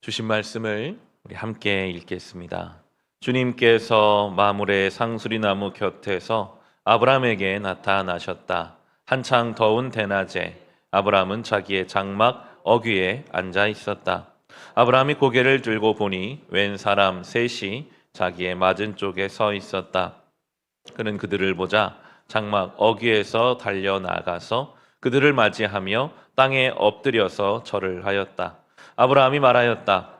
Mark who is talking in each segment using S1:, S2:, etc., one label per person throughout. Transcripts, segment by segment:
S1: 주신 말씀을 우리 함께 읽겠습니다. 주님께서 마물의 상수리 나무 곁에서 아브라함에게 나타나셨다. 한창 더운 대낮에 아브라함은 자기의 장막 어귀에 앉아 있었다. 아브라함이 고개를 들고 보니 웬 사람 셋이 자기의 맞은 쪽에 서 있었다. 그는 그들을 보자 장막 어귀에서 달려 나가서 그들을 맞이하며 땅에 엎드려서 절을 하였다. 아브라함이 말하였다.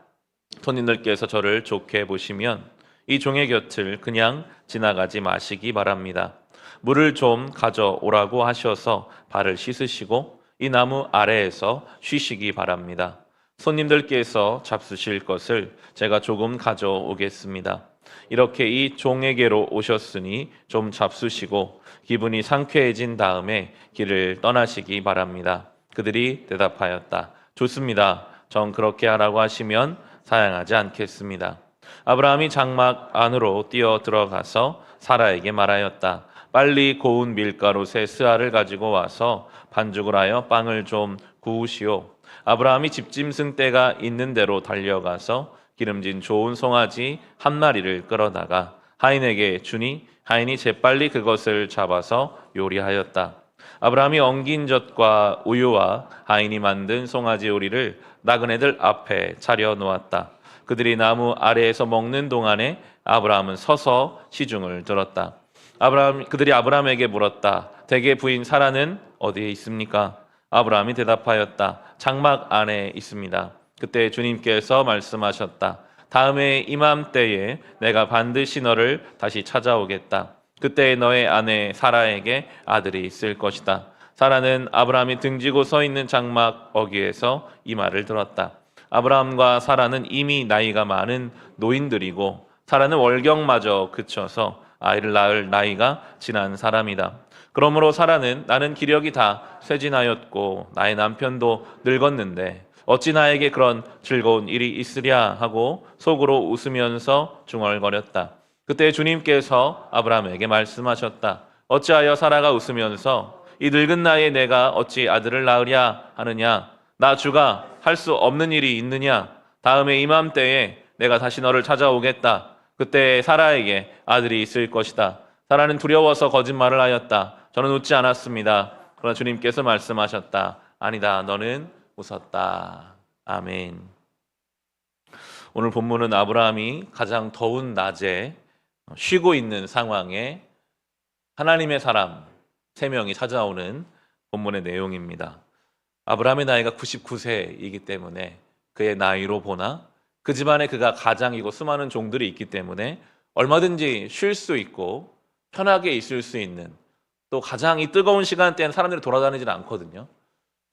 S1: 손님들께서 저를 좋게 보시면 이 종의 곁을 그냥 지나가지 마시기 바랍니다. 물을 좀 가져오라고 하셔서 발을 씻으시고 이 나무 아래에서 쉬시기 바랍니다. 손님들께서 잡수실 것을 제가 조금 가져오겠습니다. 이렇게 이 종에게로 오셨으니 좀 잡수시고 기분이 상쾌해진 다음에 길을 떠나시기 바랍니다. 그들이 대답하였다. 좋습니다. 전 그렇게 하라고 하시면 사양하지 않겠습니다. 아브라함이 장막 안으로 뛰어 들어가서 사라에게 말하였다. 빨리 고운 밀가루 세 스아를 가지고 와서 반죽을 하여 빵을 좀 구우시오. 아브라함이 집짐승 떼가 있는 대로 달려가서 기름진 좋은 송아지 한 마리를 끌어다가 하인에게 주니 하인이 재빨리 그것을 잡아서 요리하였다. 아브라함이 엉긴 젖과 우유와 하인이 만든 송아지 요리를 나그네들 앞에 차려 놓았다. 그들이 나무 아래에서 먹는 동안에 아브라함은 서서 시중을 들었다. 아브라함 그들이 아브라함에게 물었다. 대개 부인 사라는 어디에 있습니까? 아브라함이 대답하였다. 장막 안에 있습니다. 그때 주님께서 말씀하셨다. 다음에 이맘때에 내가 반드시 너를 다시 찾아오겠다. 그때 너의 아내 사라에게 아들이 있을 것이다. 사라는 아브라함이 등지고 서 있는 장막 어귀에서 이 말을 들었다. 아브라함과 사라는 이미 나이가 많은 노인들이고 사라는 월경마저 그쳐서 아이를 낳을 나이가 지난 사람이다. 그러므로 사라는 나는 기력이 다 쇠진하였고 나의 남편도 늙었는데 어찌 나에게 그런 즐거운 일이 있으랴 하고 속으로 웃으면서 중얼거렸다. 그때 주님께서 아브라함에게 말씀하셨다. 어찌하여 사라가 웃으면서 이 늙은 나이에 내가 어찌 아들을 낳으랴 하느냐? 나 주가 할 수 없는 일이 있느냐? 다음에 이맘때에 내가 다시 너를 찾아오겠다. 그때 사라에게 아들이 있을 것이다. 사라는 두려워서 거짓말을 하였다. 저는 웃지 않았습니다. 그러나 주님께서 말씀하셨다. 아니다. 너는 웃었다. 아멘. 오늘 본문은 아브라함이 가장 더운 낮에 쉬고 있는 상황에 하나님의 사람 세 명이 찾아오는 본문의 내용입니다. 아브라함의 나이가 99세이기 때문에 그의 나이로 보나 그 집안에 그가 가장이고 수많은 종들이 있기 때문에 얼마든지 쉴 수 있고 편하게 있을 수 있는 또 가장 이 뜨거운 시간대에는 사람들이 돌아다니질 않거든요.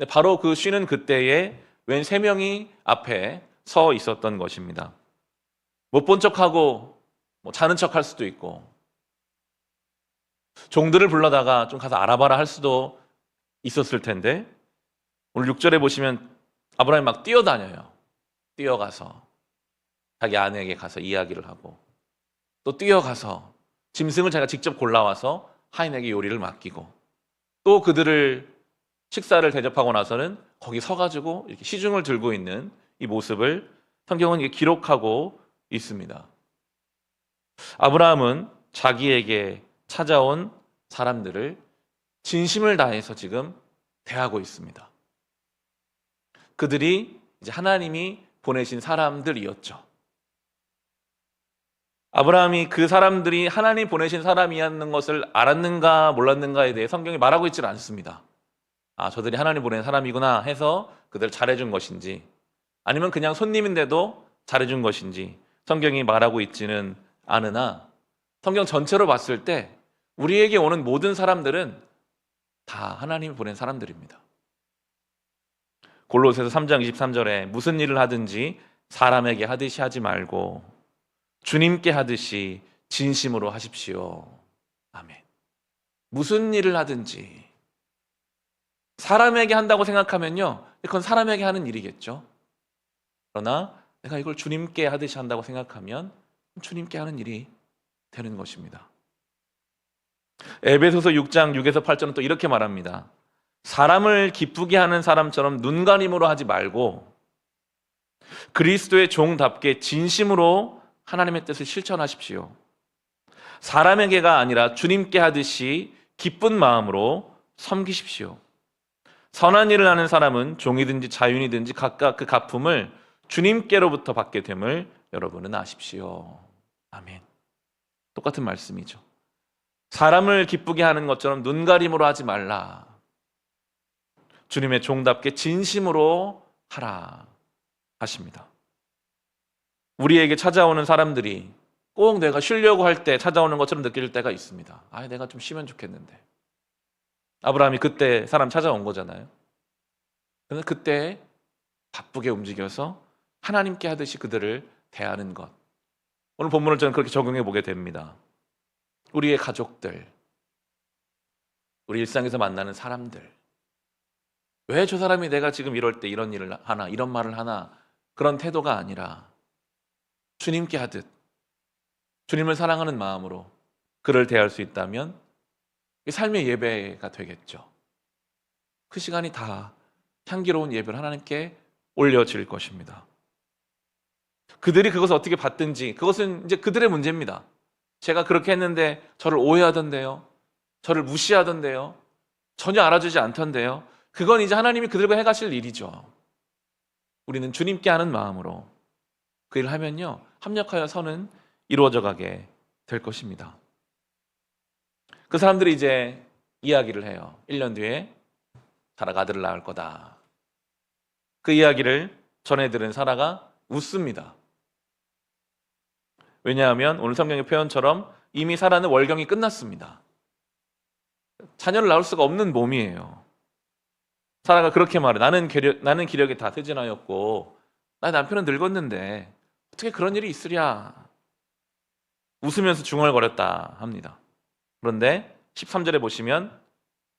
S1: 바로 그 쉬는 그때에 웬 세 명이 앞에 서 있었던 것입니다. 못 본 척하고 뭐 자는 척 할 수도 있고 종들을 불러다가 좀 가서 알아봐라 할 수도 있었을 텐데 오늘 6절에 보시면 아브라함이 막 뛰어다녀요. 뛰어가서 자기 아내에게 가서 이야기를 하고 또 뛰어가서 짐승을 자기가 직접 골라와서 하인에게 요리를 맡기고 또 그들을 식사를 대접하고 나서는 거기 서가지고 이렇게 시중을 들고 있는 이 모습을 성경은 기록하고 있습니다. 아브라함은 자기에게 찾아온 사람들을 진심을 다해서 지금 대하고 있습니다. 그들이 이제 하나님이 보내신 사람들이었죠. 아브라함이 그 사람들이 하나님 보내신 사람이었는 것을 알았는가 몰랐는가에 대해 성경이 말하고 있질 않습니다. 아, 저들이 하나님 보낸 사람이구나 해서 그들 잘해준 것인지 아니면 그냥 손님인데도 잘해준 것인지 성경이 말하고 있지는 않으나 성경 전체로 봤을 때 우리에게 오는 모든 사람들은 다 하나님이 보낸 사람들입니다. 골로새서 3장 23절에 무슨 일을 하든지 사람에게 하듯이 하지 말고 주님께 하듯이 진심으로 하십시오. 아멘. 무슨 일을 하든지 사람에게 한다고 생각하면요. 그건 사람에게 하는 일이겠죠. 그러나 내가 이걸 주님께 하듯이 한다고 생각하면 주님께 하는 일이 되는 것입니다. 에베소서 6장 6에서 8절은 또 이렇게 말합니다. 사람을 기쁘게 하는 사람처럼 눈가림으로 하지 말고 그리스도의 종답게 진심으로 하나님의 뜻을 실천하십시오. 사람에게가 아니라 주님께 하듯이 기쁜 마음으로 섬기십시오. 선한 일을 하는 사람은 종이든지 자윤이든지 각각 그 갚음을 주님께로부터 받게 됨을 여러분은 아십시오. 아멘. 똑같은 말씀이죠. 사람을 기쁘게 하는 것처럼 눈가림으로 하지 말라. 주님의 종답게 진심으로 하라 하십니다. 우리에게 찾아오는 사람들이 꼭 내가 쉬려고 할 때 찾아오는 것처럼 느낄 때가 있습니다. 아, 내가 좀 쉬면 좋겠는데. 아브라함이 그때 사람 찾아온 거잖아요. 그런데 그때 바쁘게 움직여서 하나님께 하듯이 그들을 대하는 것. 오늘 본문을 저는 그렇게 적용해 보게 됩니다. 우리의 가족들, 우리 일상에서 만나는 사람들. 왜 저 사람이 내가 지금 이럴 때 이런 일을 하나, 이런 말을 하나, 그런 태도가 아니라 주님께 하듯 주님을 사랑하는 마음으로 그를 대할 수 있다면 삶의 예배가 되겠죠. 그 시간이 다 향기로운 예배를 하나님께 올려질 것입니다. 그들이 그것을 어떻게 받든지 그것은 이제 그들의 문제입니다. 제가 그렇게 했는데 저를 오해하던데요. 저를 무시하던데요. 전혀 알아주지 않던데요. 그건 이제 하나님이 그들과 해가실 일이죠. 우리는 주님께 하는 마음으로 그 일을 하면요. 합력하여 선은 이루어져 가게 될 것입니다. 그 사람들이 이제 이야기를 해요. 1년 뒤에 사라가 아들을 낳을 거다. 그 이야기를 전해 들은 사라가 웃습니다. 왜냐하면 오늘 성경의 표현처럼 이미 사라는 월경이 끝났습니다. 자녀를 낳을 수가 없는 몸이에요. 사라가 그렇게 말해. 나는 기력, 나는 기력이 다 쇠진하였고, 나 남편은 늙었는데, 어떻게 그런 일이 있으랴. 웃으면서 중얼거렸다 합니다. 그런데 13절에 보시면,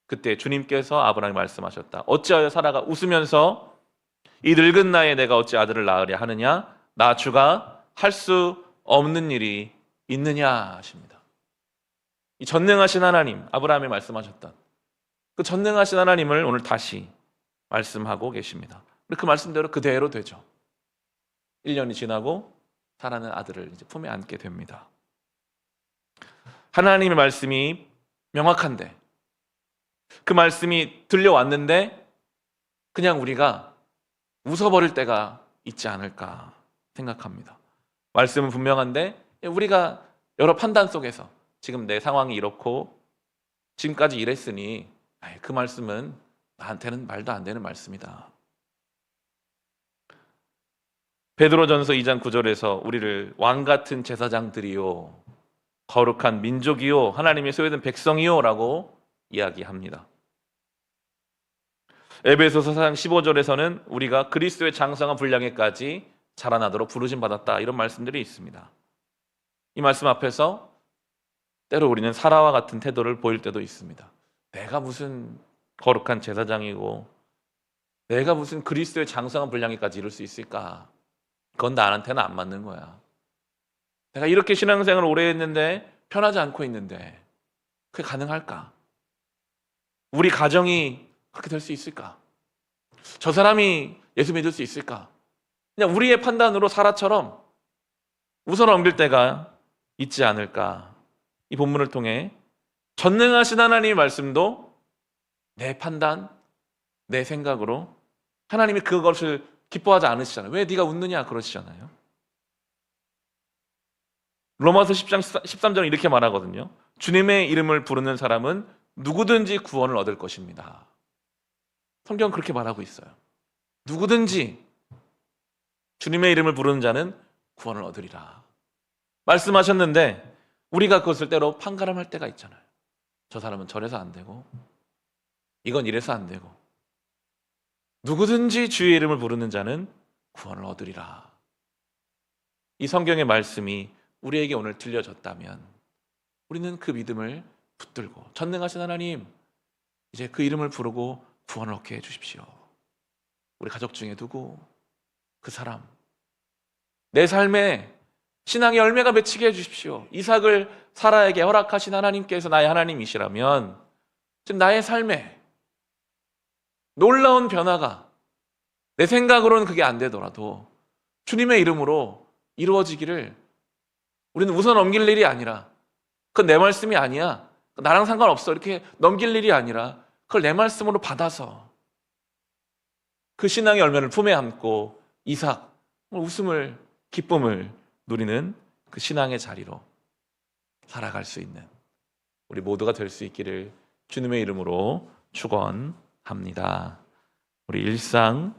S1: 그때 주님께서 아브라함이 말씀하셨다. 어찌하여 사라가 웃으면서 이 늙은 나이에 내가 어찌 아들을 낳으랴 하느냐? 나 주가 할 수 없는 일이 있느냐 하십니다. 이 전능하신 하나님, 아브라함이 말씀하셨던 그 전능하신 하나님을 오늘 다시 말씀하고 계십니다. 그 말씀대로 그대로 되죠. 1년이 지나고 사라는 아들을 이제 품에 안게 됩니다. 하나님의 말씀이 명확한데 그 말씀이 들려왔는데 그냥 우리가 웃어버릴 때가 있지 않을까 생각합니다. 말씀은 분명한데 우리가 여러 판단 속에서 지금 내 상황이 이렇고 지금까지 이랬으니 그 말씀은 나한테는 말도 안 되는 말씀이다. 베드로전서 2장 9절에서 우리를 왕 같은 제사장들이요 거룩한 민족이요 하나님의 소유된 백성이요라고 이야기합니다. 에베소서 4장 15절에서는 우리가 그리스도의 장성한 분량에까지 자라나도록 부르심 받았다 이런 말씀들이 있습니다. 이 말씀 앞에서 때로 우리는 사라와 같은 태도를 보일 때도 있습니다. 내가 무슨 거룩한 제사장이고 내가 무슨 그리스도의 장성한 분량에까지 이룰 수 있을까? 그건 나한테는 안 맞는 거야. 내가 이렇게 신앙생활을 오래 했는데 편하지 않고 있는데 그게 가능할까? 우리 가정이 그렇게 될 수 있을까? 저 사람이 예수 믿을 수 있을까? 그냥 우리의 판단으로 사라처럼 웃어 넘길 때가 있지 않을까? 이 본문을 통해 전능하신 하나님의 말씀도 내 판단, 내 생각으로 하나님이 그것을 기뻐하지 않으시잖아요. 왜 네가 웃느냐 그러시잖아요. 로마서 10장 13절은 이렇게 말하거든요. 주님의 이름을 부르는 사람은 누구든지 구원을 얻을 것입니다. 성경은 그렇게 말하고 있어요. 누구든지 주님의 이름을 부르는 자는 구원을 얻으리라. 말씀하셨는데 우리가 그것을 때로 판가름할 때가 있잖아요. 저 사람은 저래서 안 되고 이건 이래서 안 되고 누구든지 주의 이름을 부르는 자는 구원을 얻으리라. 이 성경의 말씀이 우리에게 오늘 들려졌다면 우리는 그 믿음을 붙들고 전능하신 하나님 이제 그 이름을 부르고 구원을 얻게 해 주십시오. 우리 가족 중에 두고 그 사람 내 삶에 신앙의 열매가 맺히게 해 주십시오. 이삭을 사라에게 허락하신 하나님께서 나의 하나님이시라면 지금 나의 삶에 놀라운 변화가 내 생각으로는 그게 안 되더라도
S2: 주님의 이름으로 이루어지기를 우리는 웃어 넘길 일이 아니라 그건 내 말씀이 아니야. 나랑 상관없어. 이렇게 넘길 일이 아니라 그걸 내 말씀으로 받아서 그 신앙의 열매를 품에 안고 이삭 웃음을 기쁨을 누리는 그 신앙의 자리로 살아갈 수 있는 우리 모두가 될 수 있기를 주님의 이름으로 축원합니다. 우리 일상